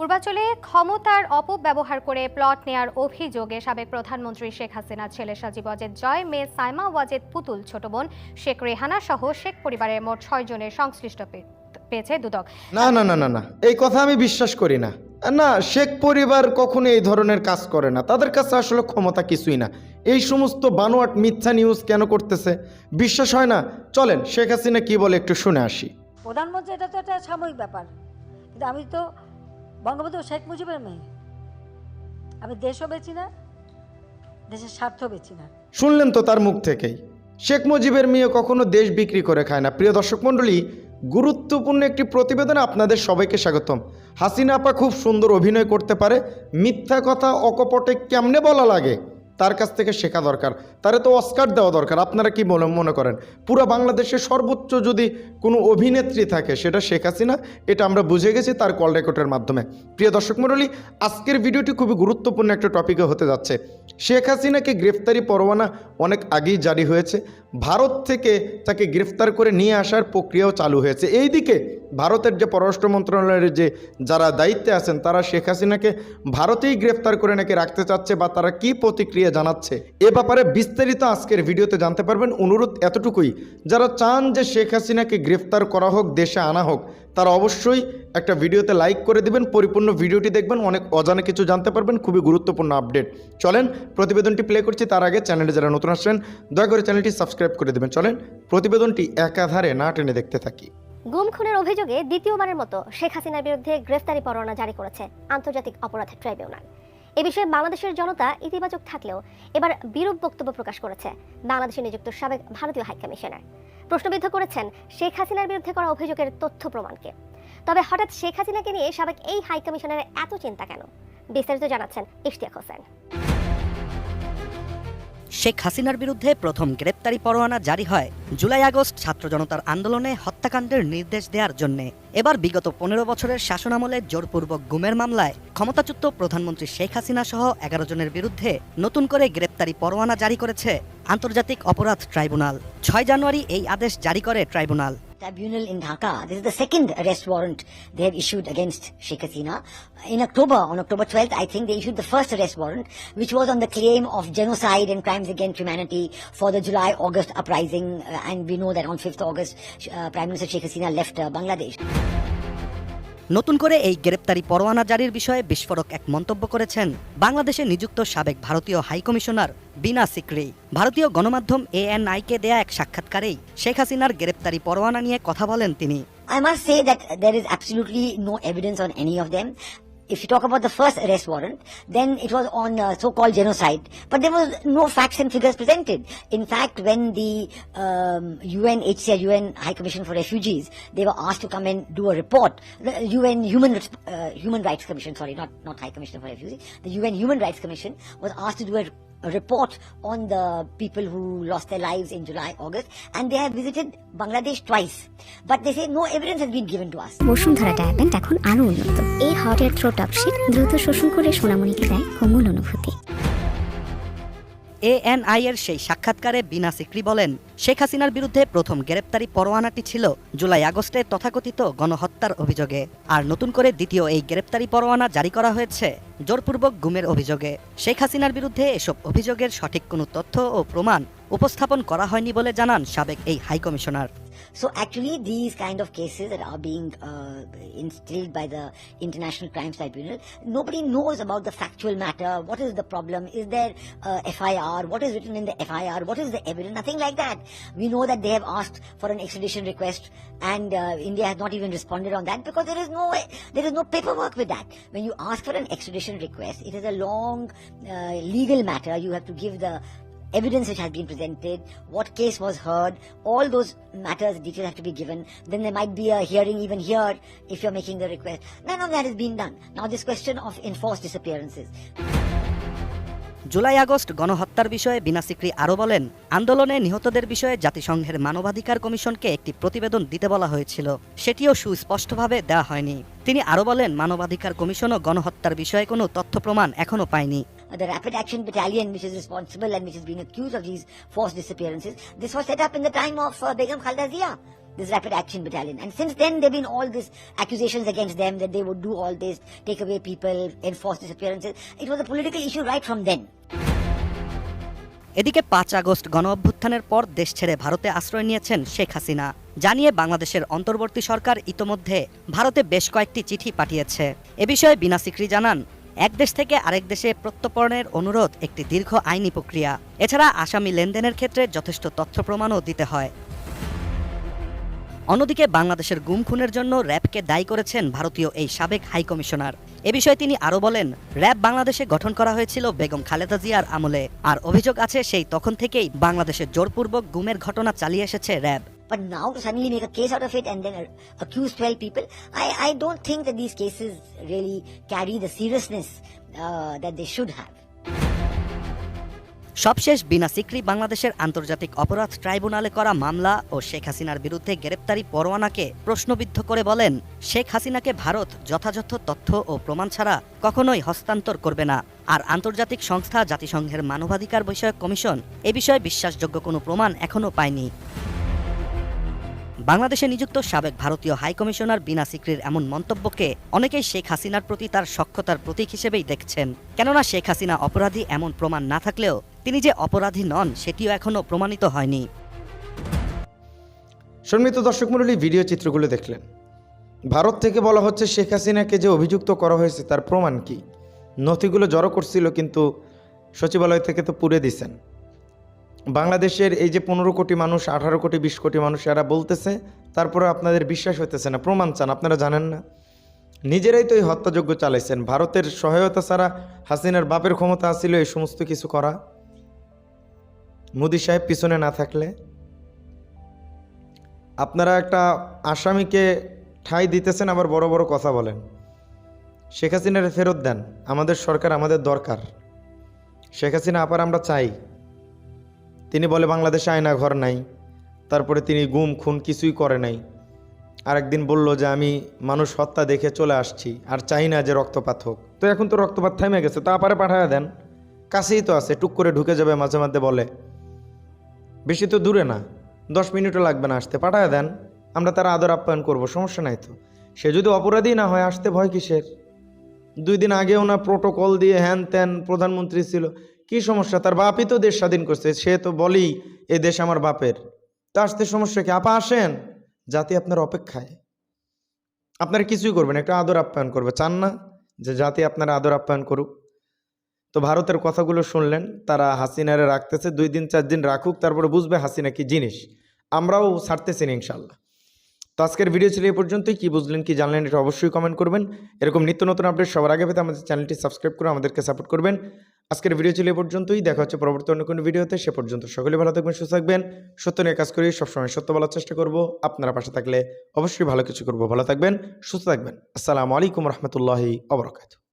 পূর্বাঞ্চলে ক্ষমতার অপব্যবহার করে প্লট নেয়ার অভিযোগে সাবেক প্রধানমন্ত্রী শেখ হাসিনা ছেলে সাজিব ওয়াজেদ জয় মেয়ে সাইমা ওয়াজেদ পুতুল ছোট বোন শেখ রেহানা সহ শেখ পরিবারের মোট ছয় জনের সংশ্লিষ্ট পে- পেয়েছে দুদক। না না না না না। এই কথা আমি বিশ্বাস করি না। না শেখ পরিবার কখনো এই ধরনের কাজ করে না। তাদের কাছে আসলে ক্ষমতা কিছুই না। এই সমস্ত বানোয়াট মিথ্যা নিউজ কেন করতেছে? বিশ্বাস হয় না? চলেন শেখ হাসিনা কি বলে একটু শুনে আসি। প্রধানমন্ত্রী এটা তো একটা সাময়িক ব্যাপার। কিন্তু আমি তো বঙ্গবন্ধু শেখ মুজিবের মেয়ে। আমি দেশও বেচি না, দেশের স্বার্থ বেচি না। শুনলেন তো তার মুখ থেকেই। শেখ মুজিবের মেয়ে কখনো দেশ বিক্রি করে খায় না। প্রিয় দর্শক মণ্ডলী, গুরুত্বপূর্ণ একটি প্রতিবেদনে আপনাদের সবাইকে স্বাগতম। হাসিনা আপা খুব সুন্দর অভিনয় করতে পারে। মিথ্যা কথা অকপটে কেমনে বলা লাগে? তার কাছ থেকে শেখা দরকার। তারে তো অস্কার দেওয়া দরকার। আপনারা কি মনে মনে করেন? পুরো বাংলাদেশে সর্বোচ্চ যদি কোনো অভিনেত্রী থাকে, সেটা শেখ হাসিনা, এটা আমরা বুঝে গেছি তার কল রেকর্ডের মাধ্যমে। প্রিয় দর্শক মণ্ডলী, আজকের ভিডিওটি খুবই গুরুত্বপূর্ণ একটা টপিকে হতে যাচ্ছে। শেখ হাসিনাকে গ্রেফতারি পরোয়ানা অনেক আগেই জারি হয়েছে। ভারত থেকে তাকে গ্রেফতার করে নিয়ে আসার প্রক্রিয়াও চালু হয়েছে। এই দিকে ভারতের যে পররাষ্ট্র মন্ত্রণালয়ের যে যারা দায়িত্বে আছেন, তারা শেখ হাসিনাকে ভারতেই গ্রেফতার করে নাকি রাখতে চাচ্ছে বা তারা কি প্রতিক্রিয়া জানাচ্ছে, এ ব্যাপারে বিস্তারিত আজকের ভিডিওতে জানতে পারবেন। অনুরোধ এতটুকুই, যারা চান যে শেখ হাসিনাকে গ্রেফতার করা হোক, দেশে আনা হোক তারা অবশ্যই একটা ভিডিওতে লাইক করে দিবেন, পরিপূর্ণ ভিডিওটি দেখবেন, অনেক অজানা কিছু জানতে পারবেন, খুবই গুরুত্বপূর্ণ আপডেট চলেন, প্রতিবেদনটি প্লে করছি, তার আগে চ্যানেলে যারা নতুন আসছেন, দয়া করে চ্যানেলটি সাবস্ক্রাইব করে দেবেন। চলেন, প্রতিবেদনটি একাধারে না টেনে দেখতে থাকি। গুম খুনের অভিযোগে দ্বিতীয়বারের মতো শেখ হাসিনার বিরুদ্ধে গ্রেফতারি পরোয়ানা জারি করেছে আন্তর্জাতিক অপরাধ ট্রাইব্যুনাল। এ বিষয়ে বাংলাদেশের জনতা ইতিবাচক থাকলেও এবার বিরূপ বক্তব্য প্রকাশ করেছে বাংলাদেশে নিযুক্ত সাবেক ভারতীয় হাইকমিশনার। প্রশ্নবিদ্ধ করেছেন শেখ হাসিনার বিরুদ্ধে করা অভিযোগের তথ্য প্রমাণকে। তবে হঠাৎ শেখ হাসিনাকে নিয়ে সাবেক এই হাইকমিশনের এত চিন্তা কেন? বিস্তারিত জানাচ্ছেন ইশতিয়াক হোসেন। শেখ হাসিনার বিরুদ্ধে প্রথম গ্রেপ্তারি পরোয়ানা জারি হয়। জুলাই আগস্ট ছাত্র জনতার আন্দোলনে হত্যাকাণ্ডের নির্দেশ দেওয়ার জন্যে। এবার বিগত পনেরো বছরের শাসনামলে জোরপূর্বক গুমের মামলায় ক্ষমতাচ্যুত প্রধানমন্ত্রী শেখ হাসিনা সহ এগারো জনের বিরুদ্ধে নতুন করে গ্রেপ্তারি পরোয়ানা জারি করেছে আন্তর্জাতিক অপরাধ ট্রাইব্যুনাল। ছয় জানুয়ারি এই আদেশ জারি করে tribunal. Tribunal in Dhaka. This is the second arrest warrant they have issued against Sheikh Hasina. In October, on October 12th, I think they issued the first arrest warrant, which was on the claim of genocide and crimes against humanity for the July-August uprising. Uh, and we know that on 5th August, uh, Prime Minister Sheikh Hasina left uh, Bangladesh. নতুন করে এই গ্রেপ্তারি পরোয়ানা জারির বিষয়ে বিস্ফোরক এক মন্তব্য করেছেন বাংলাদেশে নিযুক্ত সাবেক ভারতীয় হাইকমিশনার বিনা সিকরি ভারতীয় গণমাধ্যম এএনআইকে দেয়া এক সাক্ষাৎকারেই শেখ হাসিনার গ্রেপ্তারি পরোয়ানা নিয়ে কথা বলেন তিনি I must say that there is absolutely no evidence on any of them. If you talk about the first arrest warrant, then it was on uh, so-called genocide, but there was no facts and figures presented. In fact, when the um, UNHCR, UN High Commission for Refugees, they were asked to come and do a report. The UN Human uh, Human Rights Commission, sorry, not not High Commission for Refugees, the UN Human Rights Commission was asked to do a report on the people who lost their lives in July, August, and they have visited Bangladesh twice. But they say no evidence has been given to us. Bashundhara ডায়াবেন্ট এখন আরও উন্নত এই hot air throw top sheet দ্রুত শোষণ করে সোনামণিকে দেয় কোমল অনুভূতি ANI এর সেই সাক্ষাৎকারে বিনা সিক্রি বলেন, শেখ হাসিনার বিরুদ্ধে প্রথম গ্রেপ্তারি পরোয়ানাটি ছিল জুলাই আগস্টে তথাকথিত গণহত্যার অভিযোগে। আর নতুন করে দ্বিতীয় এই গ্রেপ্তারি পরোয়ানা জারি করা হয়েছে জোরপূর্বক গুমের অভিযোগে। শেখ হাসিনার বিরুদ্ধে এসব অভিযোগের সঠিক কোনো তথ্য ও প্রমাণ উপস্থাপন করা হয়নি বলে জানান সাবেক এই high commissioner So actually, these kind of cases that are being uh, instilled by the International Crimes Tribunal, nobody knows about the factual matter. What is the problem? Is there uh, FIR? What is written in the FIR? What is the evidence? Nothing like that. We know that they have asked for an extradition request, and uh, India has not even responded on that because there is no there is no paperwork with that. When you ask for an extradition request, it is a long uh, legal matter. You have to give the evidence which has been presented, what case was heard, all those matters, details have to be given. Then there might be a hearing even here if you're making the request. None of that is being done. Now this question of enforced disappearances. জুলাই আগস্ট গণহত্যার বিষয়ে বিনা সিকরি আরও বলেন আন্দোলনে নিহতদের বিষয়ে জাতিসংঘের মানবাধিকার কমিশনকে একটি প্রতিবেদন দিতে বলা হয়েছিল সেটিও সুস্পষ্টভাবে দেওয়া হয়নি তিনি আরও বলেন মানবাধিকার কমিশনও গণহত্যার বিষয়ে কোনো তথ্য প্রমাণ এখনও পায়নি Uh, The Rapid Action Battalion, which is responsible and which is being accused of these forced disappearances, this was set up in the time of uh, Begum Khalda Zia. this Rapid Action Battalion. And since then, there have been all these accusations against them that they would do all this, take away people, enforce disappearances. It was a political issue right from then. এদিকে পাঁচ August গণ অভ্যুত্থানের পর দেশ ছেড়ে ভারতে আশ্রয় নিয়েছেন শেখ হাসিনা জানিয়ে বাংলাদেশের অন্তর্বর্তী সরকার ইতোমধ্যে ভারতে বেশ কয়েকটি চিঠি পাঠিয়েছে এ বিষয়ে বিনা সিকরি জানান এক দেশ থেকে আরেক দেশে প্রত্যর্পণের অনুরোধ একটি দীর্ঘ আইনি প্রক্রিয়া। এছাড়া আসামি লেনদেনের ক্ষেত্রে যথেষ্ট তথ্য প্রমাণও দিতে হয়। অন্যদিকে বাংলাদেশের গুম খুনের জন্য র্যাবকে দায়ী করেছেন ভারতীয় এই সাবেক হাই কমিশনার। এ বিষয়ে তিনি আরও বলেন, র্যাব বাংলাদেশে গঠন করা হয়েছিল বেগম খালেদা জিয়ার আমলে। আর অভিযোগ আছে সেই তখন থেকেই বাংলাদেশে জোরপূর্বক গুমের ঘটনা চালিয়ে এসেছে RAB. But now suddenly make a case out of it and then accuse 12 people, I, I don't think that these cases really carry the seriousness uh, that they should have. সবশেষ বিনা সিকরি বাংলাদেশের আন্তর্জাতিক অপরাধ ট্রাইব্যুনালে করা মামলা ও শেখ হাসিনার বিরুদ্ধে গ্রেপ্তারি পরোয়ানাকে প্রশ্নবিদ্ধ করে বলেন শেখ হাসিনাকে ভারত যথাযথ তথ্য ও প্রমাণ ছাড়া কখনোই হস্তান্তর করবে না। আর আন্তর্জাতিক সংস্থা জাতিসংঘের মানবাধিকার বিষয়ক কমিশন এ বিষয়ে বিশ্বাসযোগ্য কোনো প্রমাণ এখনও পায়নি। বাংলাদেশে নিযুক্ত সাবেক ভারতীয় হাই কমিশনার বিনা সিকরির এমন মন্তব্যকে অনেকেই শেখ হাসিনার প্রতি তার সক্ষতার প্রতীক হিসেবেই দেখছেন। কেননা শেখ হাসিনা অপরাধী এমন প্রমাণ না থাকলেও তিনি যে অপরাধী নন, সেটিও এখনও প্রমাণিত হয়নি। সম্মিলিত দর্শক মণ্ডলী, ভিডিও চিত্রগুলো দেখলেন। ভারত থেকে বলা হচ্ছে শেখ হাসিনাকে যে অভিযুক্ত করা হয়েছে, তার প্রমাণ কি? নথিগুলো জড়ো করছিল, কিন্তু সচিবালয় থেকে তো পুড়ে দিছেন। বাংলাদেশের এই যে পনেরো কোটি মানুষ, আঠারো কোটি, বিশ কোটি মানুষ এরা বলতেছে তারপরে আপনাদের বিশ্বাস হইতেছে না, প্রমাণ চান, আপনারা জানেন না। নিজেরাই তো এই হত্যাযজ্ঞ চালাইছেন, ভারতের সহায়তা ছাড়া হাসিনার বাপের ক্ষমতা আসছিল এই সমস্ত কিছু করা। মোদি সাহেব পিছনে না থাকলে, আপনারা একটা আসামিকে ঠাঁই দিতেছেন, আবার বড় বড় কথা বলেন। শেখ হাসিনার ফেরত দেন, আমাদের সরকার আমাদের দরকার। শেখ হাসিনা আবার আমরা চাই তিনি বলে, বাংলাদেশে আয়না ঘর নাই। তারপরে তিনি গুম, খুন কিছুই করে নাই। আরেকদিন বলল যে, আমি মানুষ হত্যা দেখে চলে আসছি, আর চাই না যে রক্তপাত হোক। তো এখন তো রক্তপাত থেমে গেছে, তা আপারে পাঠায় দেন। কাছেই তো আছে, টুক করে ঢুকে যাবে, মাঝে মাঝে বলে। বেশি তো দূরে না, দশ মিনিটও লাগবে না আসতে। পাঠায় দেন, আমরা তার আদর আপ্যায়ন করব, সমস্যা নাই তো। সে যদি অপরাধী না হয়, আসতে ভয় কিসের? দুই দিন আগে ওনার প্রোটোকল দিয়ে হ্যান ত্যান প্রধানমন্ত্রী ছিল কি সমস্যা? তার বাপই তো দেশ স্বাধীন করছে, সে তো বলেই এ দেশ আমার বাপের। তা আসতে সমস্যা কি? আপা আসেন? জাতি আপনার অপেক্ষায়। আপনার কিছুই করবেন একটা আদর আপ্যায়ন করবে। চান না যে জাতি আপনার আদর আপ্যায়ন করুক। তো ভারতের কথাগুলো শুনলেন, তারা হাসিনারে রাখতেছে, দুই দিন, চার দিন রাখুক, তারপরে বুঝবে হাসিনা কি জিনিস। আমরাও ছাড়তেছি না, ইনশাল্লাহ। তো আজকের ভিডিও ছিল এই পর্যন্তই। কী বুঝলেন, কি জানলেন, এটা অবশ্যই কমেন্ট করবেন। এরকম নিত্য নতুন আপডেট সবার আগে পেতে আমাদের চ্যানেলটি সাবস্ক্রাইব করে আমাদেরকে সাপোর্ট করবেন। আজকের ভিডিও ছিল এই পর্যন্তই। দেখা হচ্ছে পরবর্তী অন্য কোনো ভিডিওতে সে পর্যন্ত সকলেই ভালো থাকবেন, সুস্থ থাকবেন। সত্য নিয়ে কাজ করি, সবসময় সত্য বলার চেষ্টা করব। আপনারা পাশে থাকলে অবশ্যই ভালো কিছু করব। ভালো থাকবেন, সুস্থ থাকবেন। আসসালামু আলাইকুম রহমতুল্লাহি অবরকাত